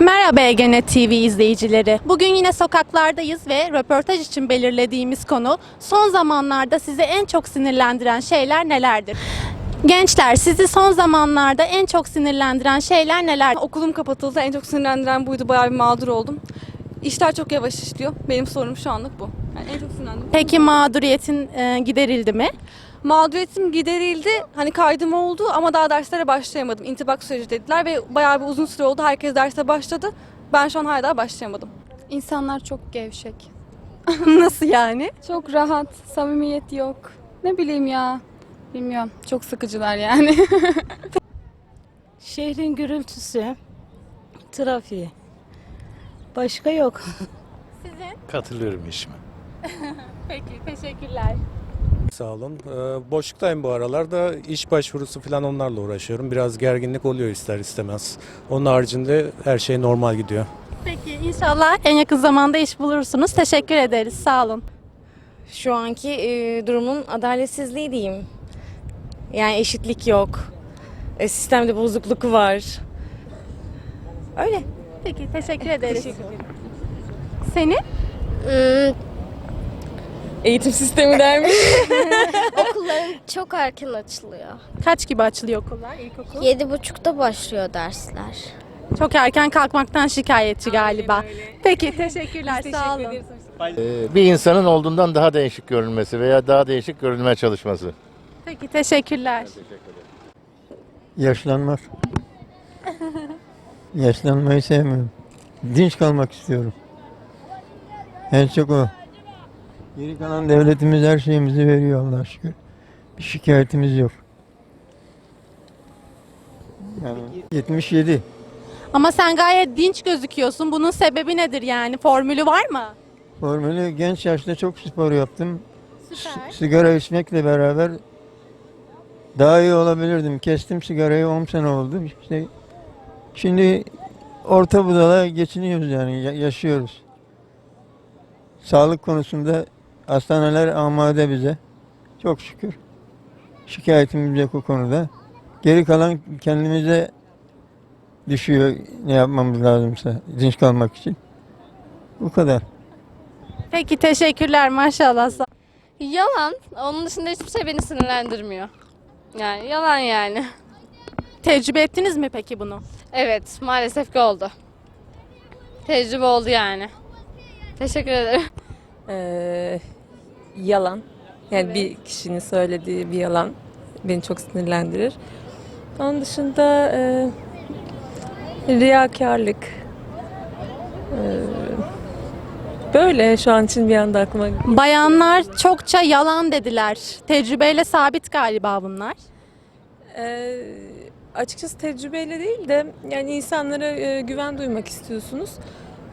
Merhaba Egenet TV izleyicileri. Bugün yine sokaklardayız ve röportaj için belirlediğimiz konu son zamanlarda sizi en çok sinirlendiren şeyler nelerdir? Gençler sizi son zamanlarda en çok sinirlendiren şeyler neler? Okulum kapatıldı. En çok sinirlendiren buydu. Bayağı bir mağdur oldum. İşler çok yavaş işliyor. Benim sorunum şu anlık bu. Yani en çok sinirlendim. Peki mağduriyetin e, giderildi mi? Mağduriyetim giderildi. Hani kaydım oldu ama daha derslere başlayamadım. İntibak süreci dediler ve bayağı bir uzun süre oldu. Herkes derse başladı. Ben şu an hala daha başlayamadım. İnsanlar çok gevşek. Nasıl yani? Çok rahat, samimiyet yok. Ne bileyim ya. Bilmiyorum. Çok sıkıcılar yani. Şehrin gürültüsü, trafiği. Başka yok. Katılıyorum işime. Peki teşekkürler. Sağ olun. Ee, boşluktayım bu aralarda. İş başvurusu falan onlarla uğraşıyorum. Biraz gerginlik oluyor ister istemez. Onun haricinde her şey normal gidiyor. Peki inşallah en yakın zamanda iş bulursunuz. Teşekkür ederiz. Sağ olun. şu anki e, durumun adaletsizliği diyeyim. Yani eşitlik yok. E, sistemde bozukluk var. Öyle. Peki teşekkür ederiz. Senin? Eğitim sistemi dermiş. Okulların çok erken açılıyor. Kaç gibi açılıyor okullar? İlkokul? Yedi buçukta başlıyor dersler. Çok erken kalkmaktan şikayetçi galiba. Peki teşekkürler. Sağ olun. Ee, bir insanın olduğundan daha değişik görünmesi veya daha değişik görünmeye çalışması. Peki teşekkürler. Yaşlanmak. Yaşlanmayı sevmiyorum. Dinç kalmak istiyorum. En çok o. Geri kalan devletimiz her şeyimizi veriyor Allah'a şükür. Bir şikayetimiz yok. Yani 77. Ama sen gayet dinç gözüküyorsun. Bunun sebebi nedir yani? Formülü var mı? Formülü genç yaşta çok spor yaptım. Süper. S- sigara içmekle beraber daha iyi olabilirdim. Kestim sigarayı 10 sene oldu. İşte şimdi orta budala geçiniyoruz yani ya- yaşıyoruz. Sağlık konusunda hastaneler amade bize. Çok şükür. Şikayetimiz yok o konuda. Geri kalan kendimize düşüyor ne yapmamız lazımsa dinç kalmak için. Bu kadar. Peki teşekkürler maşallah. Yalan. Onun dışında hiçbir şey beni sinirlendirmiyor. Yani yalan yani. Tecrübe ettiniz mi peki bunu? Evet maalesef ki oldu. Tecrübe oldu yani. Teşekkür ederim. Ee, yalan. Yani bir kişinin söylediği bir yalan beni çok sinirlendirir. Onun dışında e, riyakarlık. Ee, böyle şu an için bir anda aklıma Bayanlar çokça yalan dediler. Tecrübeyle sabit galiba bunlar. Ee, açıkçası tecrübeyle değil de yani insanlara e, güven duymak istiyorsunuz.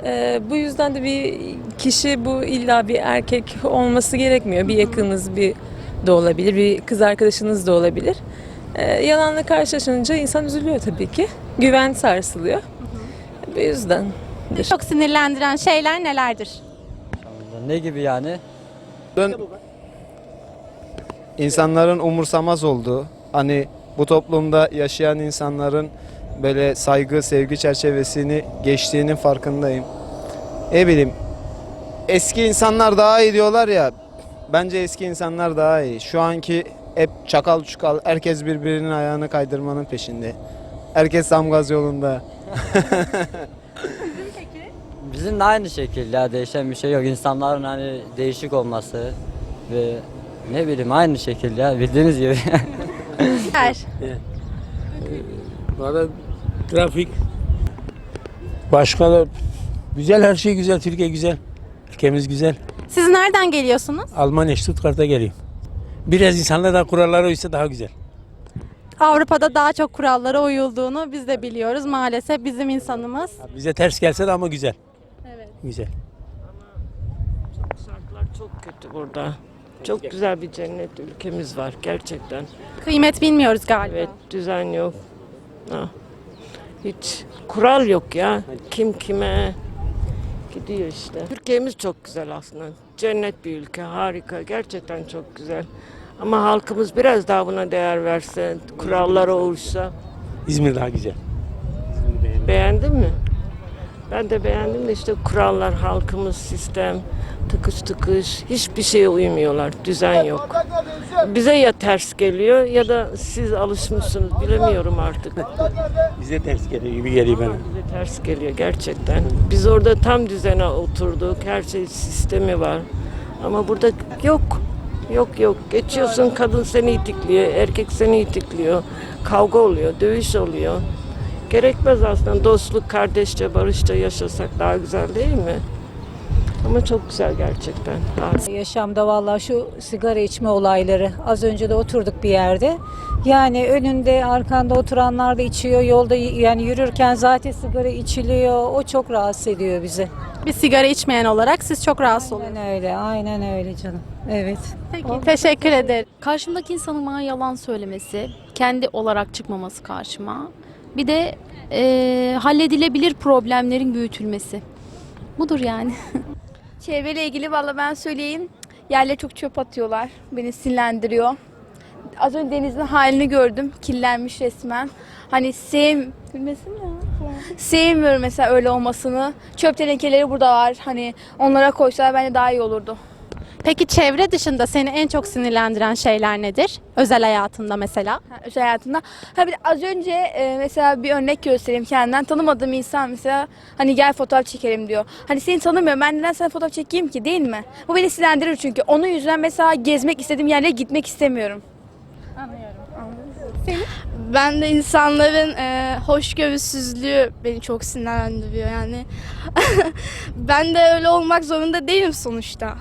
Ee, bu yüzden de bir kişi bu illa bir erkek olması gerekmiyor. Bir yakınınız bir de olabilir, bir kız arkadaşınız da olabilir. Ee, yalanla karşılaşınca insan üzülüyor tabii ki. Güven sarsılıyor. Bu yüzden. Çok sinirlendiren şeyler nelerdir? Ne gibi yani? insanların umursamaz olduğu, hani bu toplumda yaşayan insanların böyle saygı, sevgi çerçevesini geçtiğinin farkındayım. Ne bileyim, eski insanlar daha iyi diyorlar ya, bence eski insanlar daha iyi. Şu anki hep çakal çukal, herkes birbirinin ayağını kaydırmanın peşinde. Herkes tam gaz yolunda. Bizim de aynı şekilde ya değişen bir şey yok. İnsanların hani değişik olması ve ne bileyim aynı şekilde ya bildiğiniz gibi. Her. Valla trafik. Başka da güzel her şey güzel. Türkiye güzel. Ülkemiz güzel. Siz nereden geliyorsunuz? Almanya Stuttgart'a geliyorum. Biraz insanlar da kurallara uysa daha güzel. Avrupa'da daha çok kurallara uyulduğunu biz de biliyoruz. Maalesef bizim insanımız. Bize ters gelse de ama güzel. Evet. Güzel. Şartlar çok kötü burada. Çok güzel bir cennet ülkemiz var gerçekten. Kıymet bilmiyoruz galiba. Evet düzen yok. Ha. Hiç kural yok ya. Kim kime gidiyor işte. Türkiye'miz çok güzel aslında. Cennet bir ülke, harika. Gerçekten çok güzel. Ama halkımız biraz daha buna değer verse, kurallara uysa. İzmir daha güzel. Beğendin mi? Ben de beğendim de işte kurallar, halkımız, sistem, tıkış tıkış hiçbir şeye uymuyorlar. Düzen yok. Bize ya ters geliyor ya da siz alışmışsınız bilemiyorum artık. Bize ters geliyor gibi geliyor bana. Bize ters geliyor gerçekten. Biz orada tam düzene oturduk. Her şey sistemi var. Ama burada yok. Yok yok. Geçiyorsun kadın seni itikliyor, erkek seni itikliyor. Kavga oluyor, dövüş oluyor. Gerekmez aslında. Dostluk, kardeşçe, barışça yaşasak daha güzel değil mi? Ama çok güzel gerçekten. Yaşamda vallahi şu sigara içme olayları. Az önce de oturduk bir yerde. Yani önünde arkanda oturanlar da içiyor. Yolda yani yürürken zaten sigara içiliyor. O çok rahatsız ediyor bizi. Bir sigara içmeyen olarak siz çok rahatsız oluyorsunuz. Aynen öyle. Aynen öyle canım. Evet. Peki teşekkür ederim. Karşımdaki insanın bana yalan söylemesi, kendi olarak çıkmaması karşıma. Bir de eee, halledilebilir problemlerin büyütülmesi. Budur yani. Çevreyle ilgili valla ben söyleyeyim. Yerlere çok çöp atıyorlar. Beni sinirlendiriyor. Az önce denizin halini gördüm. Kirlenmiş resmen. Hani sev... Sevmiyorum mesela öyle olmasını. Çöp tenekeleri burada var. Hani onlara koysalar bence daha iyi olurdu. Peki çevre dışında seni en çok sinirlendiren şeyler nedir? Özel hayatında mesela. Ha, özel hayatında. Ha bir de az önce e, mesela bir örnek göstereyim kendimden. Tanımadığım insan mesela hani gel fotoğraf çekelim diyor. Hani seni tanımıyorum ben neden sana fotoğraf çekeyim ki değil mi? Bu beni sinirlendirir çünkü. Onun yüzünden mesela gezmek istediğim yerlere gitmek istemiyorum. Ben de insanların e, hoşgörüsüzlüğü beni çok sinirlendiriyor yani. ben de öyle olmak zorunda değilim sonuçta.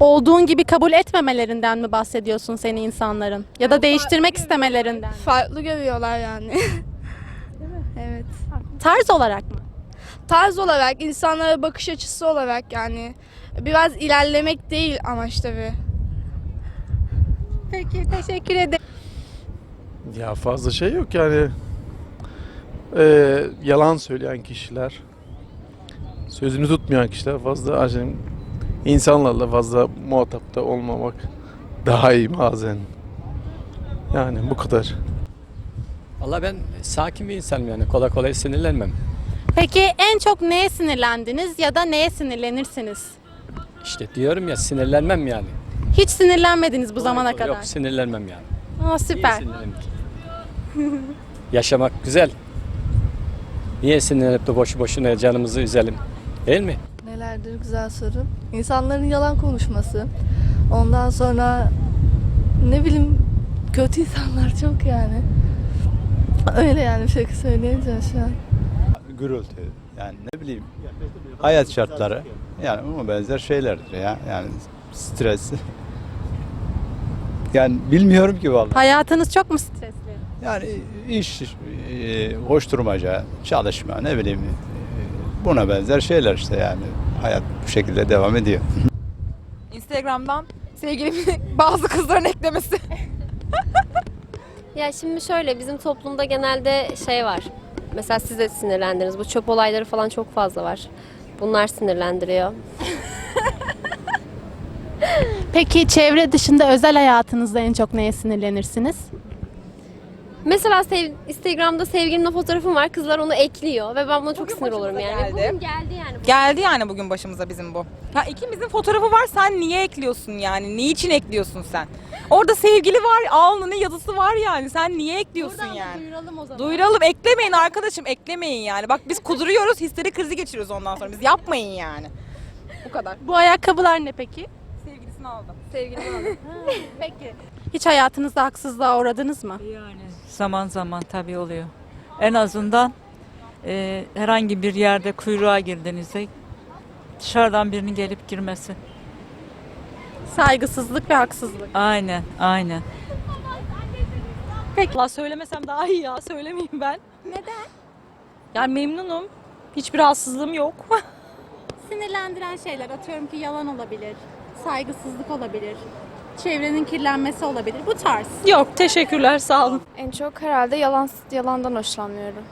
Olduğun gibi kabul etmemelerinden mi bahsediyorsun seni insanların? Ya da değiştirmek istemelerinden. Farklı görüyorlar yani. evet. Tarz olarak mı? Tarz olarak, insanlara bakış açısı olarak yani biraz ilerlemek değil amaç tabii. Peki teşekkür ederim. Ya fazla şey yok yani. Ee, yalan söyleyen kişiler, sözünü tutmayan kişiler fazla acem insanlarla fazla muhatapta olmamak daha iyi bazen. Yani bu kadar. Valla ben sakin bir insanım yani kolay kolay sinirlenmem. Peki en çok neye sinirlendiniz ya da neye sinirlenirsiniz? İşte diyorum ya sinirlenmem yani. Hiç sinirlenmediniz bu zamana kadar. Yok sinirlenmem yani. Aa, süper. sinirlenmek? Yaşamak güzel. Niye sinirlenip de boşu boşuna canımızı üzelim? Değil mi? Nelerdir güzel soru. İnsanların yalan konuşması. Ondan sonra ne bileyim kötü insanlar çok yani. Öyle yani bir şey söyleyemeyeceğim şu an. Gürültü yani ne bileyim hayat şartları yani ona benzer şeylerdir ya yani stres. Yani bilmiyorum ki vallahi. Hayatınız çok mu stresli? Yani iş, e, koşturmaca, çalışma ne bileyim e, buna benzer şeyler işte yani. Hayat bu şekilde devam ediyor. Instagram'dan sevgilimin bazı kızların eklemesi. Ya şimdi şöyle bizim toplumda genelde şey var. Mesela siz de sinirlendiniz. Bu çöp olayları falan çok fazla var. Bunlar sinirlendiriyor. Peki çevre dışında özel hayatınızda en çok neye sinirlenirsiniz? Mesela sev- Instagram'da sevgilimle fotoğrafım var. Kızlar onu ekliyor ve ben buna çok sinir olurum yani. geldi. Bugün geldi yani. Geldi yani bugün başımıza bizim bu. Ya ikimizin fotoğrafı var sen niye ekliyorsun yani? Niçin ekliyorsun sen? Orada sevgili var, alnının yazısı var yani. Sen niye ekliyorsun yani? duyuralım o zaman. Duyuralım eklemeyin arkadaşım eklemeyin yani. Bak biz kuduruyoruz histeri krizi geçiriyoruz ondan sonra. Biz yapmayın yani. Bu kadar. Bu ayakkabılar ne peki? Sevgilisini aldım. Sevgilim aldım. Peki. Hiç hayatınızda haksızlığa uğradınız mı? Yani zaman zaman tabii oluyor. En azından e, herhangi bir yerde kuyruğa girdiğinizde dışarıdan birinin gelip girmesi. Saygısızlık ve haksızlık. Aynen, aynen. Peki. Allah söylemesem daha iyi ya. Söylemeyeyim ben. Neden? Yani memnunum. Hiçbir rahatsızlığım yok. Sinirlendiren şeyler atıyorum ki yalan olabilir, saygısızlık olabilir, çevrenin kirlenmesi olabilir. Bu tarz. yok teşekkürler sağ olun. En çok herhalde yalan yalandan hoşlanmıyorum.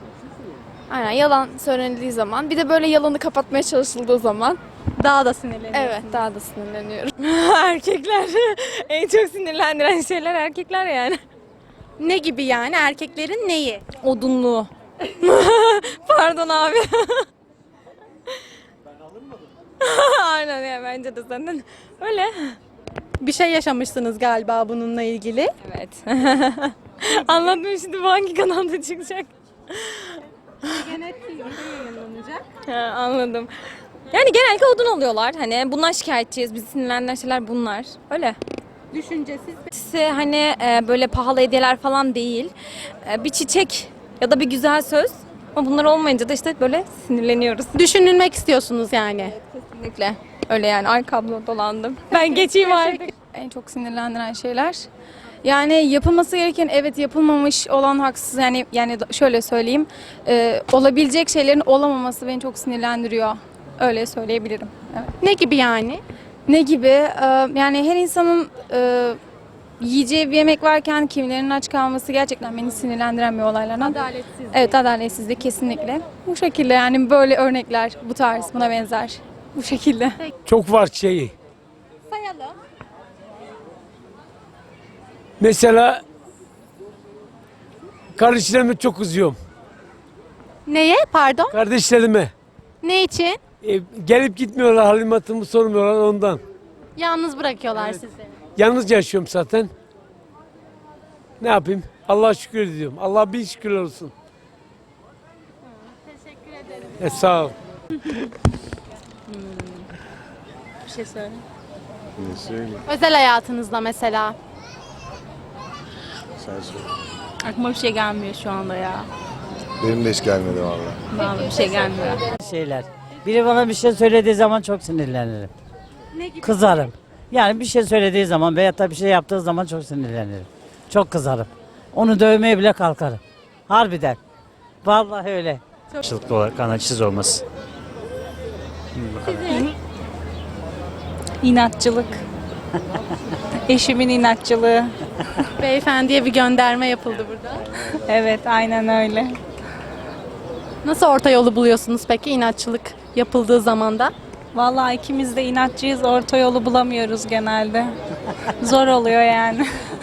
Aynen yalan söylenildiği zaman bir de böyle yalanı kapatmaya çalışıldığı zaman Daha da sinirleniyorsun. evet daha da sinirleniyorum. erkekler. en çok sinirlendiren şeyler erkekler yani. Ne gibi yani? Erkeklerin neyi? Odunluğu. Pardon abi. ben alınmadım. Aynen ya bence de senden. Öyle. Bir şey yaşamışsınız galiba bununla ilgili. Evet. Anladım şimdi bu hangi kanalda çıkacak. Ha, anladım. Yani genellikle odun oluyorlar. Hani bundan şikayetçiyiz. Bizi sinirlendiren şeyler bunlar. Öyle. Düşüncesiz Size hani e, böyle pahalı hediyeler falan değil. E, bir çiçek ya da bir güzel söz. Ama bunlar olmayınca da işte böyle sinirleniyoruz. düşünülmek istiyorsunuz yani. Kesinlikle. Öyle yani ay kablo dolandım. Ben geçeyim artık. En çok sinirlendiren şeyler. Yani yapılması gereken evet yapılmamış olan haksız yani yani şöyle söyleyeyim e, olabilecek şeylerin olamaması beni çok sinirlendiriyor. Öyle söyleyebilirim. Evet. Ne gibi yani? Ne gibi? Ee, yani her insanın e, yiyeceği bir yemek varken kimilerinin aç kalması gerçekten beni sinirlendiren bir olaylardan. Adaletsizlik. Evet adaletsizlik kesinlikle. Bu şekilde yani böyle örnekler bu tarz buna benzer. Bu şekilde. Çok var şeyi. Sayalım. Mesela kardeşlerime çok kızıyorum. Neye? Pardon. Kardeşlerime. Ne için? E, gelip gitmiyorlar halimatımı sormuyorlar ondan. Yalnız bırakıyorlar sizi. Yalnız yaşıyorum zaten. Ne yapayım? Allah'a şükür ediyorum. Allah bin şükür olsun. Teşekkür ederim. E, sağ ol. Şey söyle. Özel hayatınızda mesela. Aklıma bir şey gelmiyor şu anda ya. Benim de hiç gelmedi vallahi. Vallahi bir şey gelmiyor. Şeyler. Biri bana bir şey söylediği zaman çok sinirlenirim. Ne gibi? Kızarım. Yani bir şey söylediği zaman veyahut da bir şey yaptığı zaman çok sinirlenirim. Çok kızarım. Onu dövmeye bile kalkarım. Harbiden. Vallahi öyle. Karşılıklı olarak anlaşsız olması. İnatçılık. Eşimin inatçılığı. Beyefendiye bir gönderme yapıldı burada. Evet aynen öyle. Nasıl orta yolu buluyorsunuz peki inatçılık yapıldığı zamanda? Vallahi ikimiz de inatçıyız. Orta yolu bulamıyoruz genelde. Zor oluyor yani.